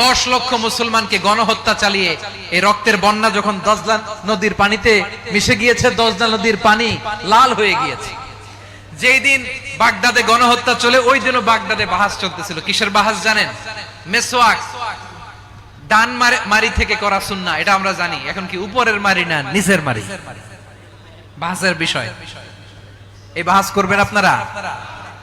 দশ লক্ষ মুসলমানকে গণহত্যা চালিয়ে এই রক্তের বন্যা যখন দজলা নদীর পানিতে মিশে গিয়েছে, দজলা নদীর পানি লাল হয়ে গিয়েছে। যেই দিন বাগদাদে গণহত্যা চলে, ওই দিনও বাগদাদে বাহাস চলতেছিল। কিসের বাহাস জানেন? মেসোয়াক, ডান মারে- থেকে করা সুন্না এটা আমরা জানি। এখন কি উপরের মারি না নিচের মারি? বাহাসের বিষয়। এই বাহাস করবেন আপনারা?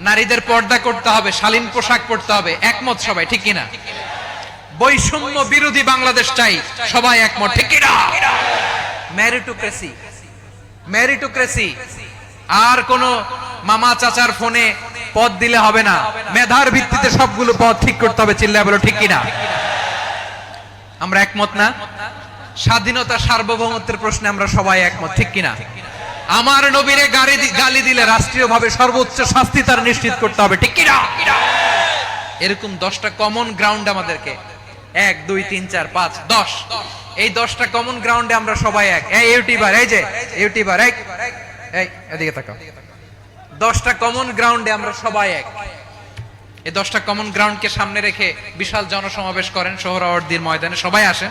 নারীদের পর্দা করতে হবে, শালীন পোশাক পরতে হবে। একমত সবাই, ঠিক কিনা? বৈষম্য বিরোধী বাংলাদেশ চাই, সবাই একমত, ঠিক কিনা? ম্যারিটোক্রেসি ম্যারিটোক্রেসি আর কোন মামা চাচার ফোনে পদ দিলে হবে না। মেধার ভিত্তিতে সবগুলো পদ ঠিক করতে হবে, চিল্লায় বলো, ঠিক কিনা? আমরা একমত না? স্বাধীনতা সার্বভৌমত্বের প্রশ্নে আমরা সবাই একমত, ঠিক কিনা? আমার নবীরে গাড়ি গালি দিলে রাষ্ট্রীয়ভাবে সর্বোচ্চ শাস্তি তার নিশ্চিত করতে হবে, ঠিক এরকম দশটা কমন গ্রাউন্ড আমাদেরকে। এক, দুই, তিন, চার, পাঁচ, দশ। এই দশটা কমন গ্রাউন্ডে আমরা সবাই এক। এই ইউটিউবার, এই যে, ইউটিউবার এক এই, এদিকে তাকাও। দশটা কমন গ্রাউন্ডে আমরা সবাই এক। এই দশটা কমন গ্রাউন্ডকে সামনে রেখে বিশাল জনসমাবেশ করেন সোহরাওয়ার্দির ময়দানে সবাই আসেন।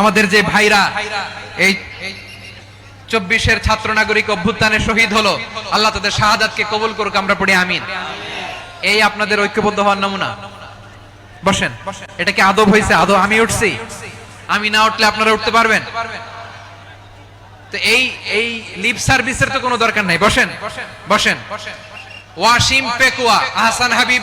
আমাদের যে ভাইরা, এই চব্বিশের ছাত্র নাগরিক অভ্যুত্থানে শহীদ হলো, আল্লাহ তাদের শাহাদাতকে কবুল করুক, আমরা পড়ি আমিন। এই আপনাদের ঐক্যবদ্ধ হওয়ার নমুনা। বসেন, এটা কি আদব হয়েছে? আদব আমি উঠছি। আমি না উঠলে আপনারা উঠতে পারবেন? তো এই এই লিপ সার্ভিসের তো কোনো দরকার নাই। বসেন বসেন বসেন। ওয়াসিম পেকুয়া, আহসান হাবিব।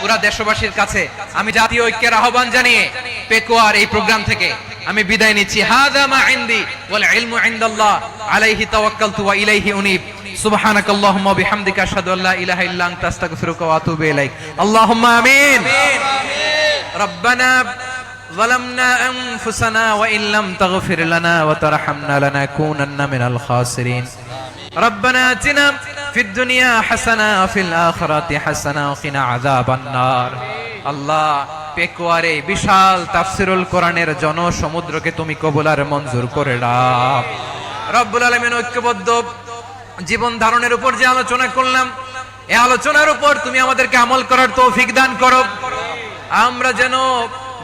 পুরা দেশবাসীর কাছে আমি জাতীয় ঐক্যের আহ্বান জানিয়ে পেকুয়ার এই প্রোগ্রাম থেকে আমি বিদায় নিচ্ছি হাদা মা ইনদি ওয়াল ইলমু ইনদাল্লাহ আলাইহি তাওয়াক্কালতু ওয়া ইলাইহি উনীব সুবহানাক আল্লাহুম্মা বিহামদিকা আশহাদু আল্লা ইলাহা ইল্লা আনতা আস্তাগফিরুকা ওয়া আতুবু ইলাইক আল্লাহুম্মা আমিন রব্বানা ظلمنا أنفسنا وإن لم تغفر لنا وترحمنا لنكونن من الخاسرين রব্বানা আল্লাহ, পেকুয়ারে বিশাল তাফসিরুল কোরআনের তুমি কবুলার মঞ্জুর করে দাও রব্বুল আলামিন ঐক্যবদ্ধ। জীবন ধারণের উপর যে আলোচনা করলাম এই আলোচনার উপর তুমি আমাদেরকে আমল করার তৌফিক দান করো। আমরা যেন